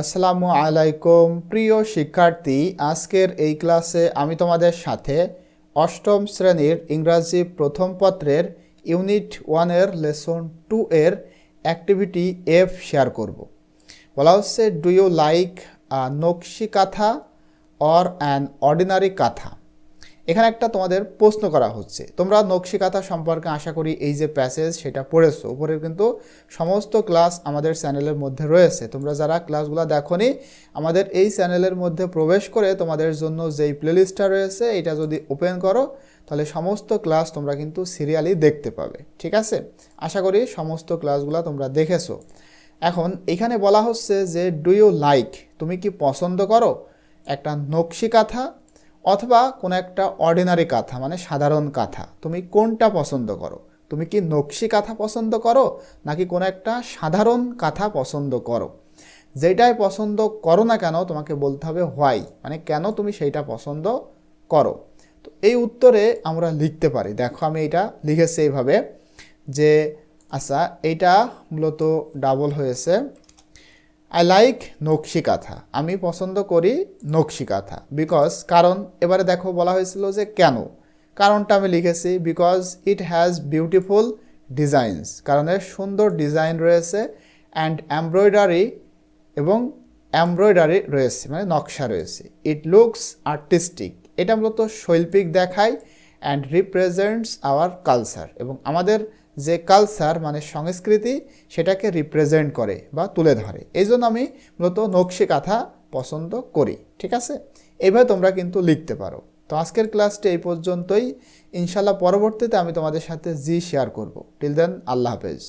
আসসালামু আলাইকুম, প্রিয় শিক্ষার্থী। আজকের এই ক্লাসে আমি তোমাদের সাথে অষ্টম শ্রেণির ইংরাজি প্রথম পত্রের ইউনিট ওয়ানের লেসন টু এর অ্যাক্টিভিটি এফ শেয়ার করব। বলা হচ্ছে do you like nakshi kantha or an ordinary kantha? এখানে একটা তোমাদের প্রশ্ন করা হচ্ছে। তোমরা নকশিকাথা সম্পর্কে আশা করি এই যে প্যাসেজ সেটা পড়েছো, উপরে কিন্তু সমস্ত ক্লাস আমাদের চ্যানেলের মধ্যে রয়েছে। তোমরা যারা ক্লাসগুলো দেখোনি, আমাদের এই চ্যানেলের মধ্যে প্রবেশ করে তোমাদের জন্য যেই প্লেলিস্টটা রয়েছে, এটা যদি ওপেন করো, তাহলে সমস্ত ক্লাস তোমরা কিন্তু সিরিয়ালি দেখতে পাবে। ঠিক আছে? আশা করি সমস্ত ক্লাসগুলো তোমরা দেখেছ। এখন এখানে বলা হচ্ছে যে ডু ইউ লাইক তুমি কি পছন্দ করো? একটা নকশি কাথা অথবা কোনো একটা অর্ডিনারি কাঁথা মানে সাধারণ কাঁথা, তুমি কোনটা পছন্দ করো? তুমি কি নকশি কাঁথা পছন্দ করো, নাকি কোনো একটা সাধারণ কাঁথা পছন্দ করো? যেটাই পছন্দ করো না কেন, তোমাকে বলতে হবে হোয়াই মানে কেন তুমি সেইটা পছন্দ করো? তো এই উত্তরে আমরা লিখতে পারি। দেখো, আমি এটা লিখেছি এইভাবে যে আচ্ছা এইটা মূলত ডাবল হয়েছে। আই লাইক নকশি কাঁথা। আমি পছন্দ করি নকশি কাঁথা। বিকজ কারণ, এবারে দেখো বলা হয়েছিল যে কেন? কারণটা আমি লিখেছি because it has beautiful designs কারণ এর সুন্দর ডিজাইন রয়েছে অ্যান্ড এমব্রয়ডারি এবং এমব্রয়ডারি রয়েছে মানে নকশা রয়েছে। ইট লুকস আর্টিস্টিক এটা মূলত শৈল্পিক দেখায় অ্যান্ড রিপ্রেজেন্টস আওয়ার কালচার এবং আমাদের যে কালচার মানে সংস্কৃতি, সেটাকে রিপ্রেজেন্ট করে বা তুলে ধরে। এই জন্য আমি মূলত নকশি কাঁথা পছন্দ করি, ঠিক আছে? এভাবে তোমরা কিন্তু লিখতে পারো। তো আজকের ক্লাসটি এই পর্যন্তই। ইনশাল্লাহ পরবর্তীতে আমি তোমাদের সাথে জি শেয়ার করব। টিল দেন আল্লাহ হাফেজ।